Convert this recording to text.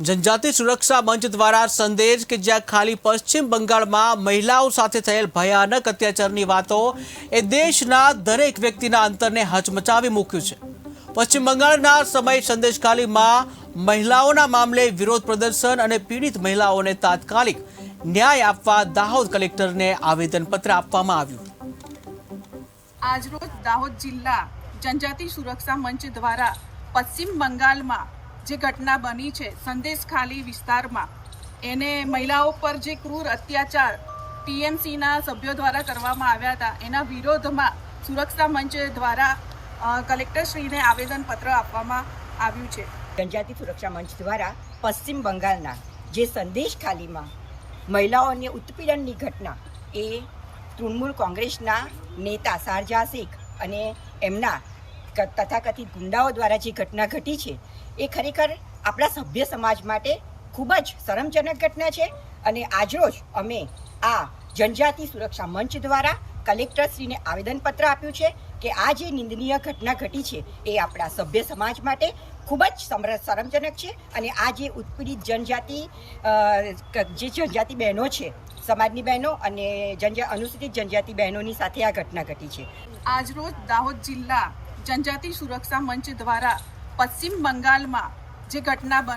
જનજાતિ સુરક્ષા મંચ દ્વારા સંદેશ કે જ્યાં ખાલી પશ્ચિમ બંગાળમાં મહિલાઓ સાથે થયેલ ભયાનક અત્યાચારની વાતો એ દેશના દરેક વ્યક્તિના અંતરને હચમચાવી મૂક્યું છે. પશ્ચિમ બંગાળના સમય સંદેશકાલીમાં મહિલાઓના મામલે વિરોધ પ્રદર્શન અને પીડિત મહિલાઓને તાત્કાલિક ન્યાય આપવા દાહોદ કલેક્ટરને આવેદનપત્ર આપવામાં આવ્યું. આજરોજ દાહોદ જિલ્લા જનજાતિ સુરક્ષા મંચ દ્વારા પશ્ચિમ બંગાળમાં જે ઘટના બની છે સંદેશ ખાલી વિસ્તારમાં. એને મહિલાઓ પર જે ક્રૂર અત્યાચાર ટીએમસીના સભ્યો દ્વારા કરવામાં આવ્યા હતા, એના વિરોધમાં સુરક્ષા મંચ દ્વારા કલેક્ટરશ્રીને આવેદનપત્ર આપવામાં આવ્યું છે. જનજાતિ સુરક્ષા મંચ દ્વારા પશ્ચિમ બંગાળના જે સંદેશ ખાલીમાં મહિલાઓને ઉત્પીડનની ઘટના એ તૃણમૂલ કોંગ્રેસના નેતા શારજા શેખ અને એમના તથાકથિત ગુંડાઓ દ્વારા જે ઘટના ઘટી છે, એ ખરેખર આપણા સભ્ય સમાજ માટે ખૂબ જ શરમજનક ઘટના છે અને આજરોજ અમે આ જનજાતિ સુરક્ષા મંચ દ્વારા કલેક્ટરશ્રીને આવેદનપત્ર આપ્યું છે કે આ જે નિંદનીય ઘટના ઘટી છે, એ આપણા સભ્ય સમાજ માટે ખૂબ જ શરમજનક છે અને આ જે ઉત્પીડિત જનજાતિ જે જનજાતિ બહેનો છે, સમાજની બહેનો અને જનજા, અનુસૂચિત જનજાતિ બહેનોની સાથે આ ઘટના ઘટી છે. આજરોજ દાહોદ જિલ્લા જનજાતિ સુરક્ષા મંચ દ્વારા પશ્ચિમ બંગાળમાં જે ઘટના બન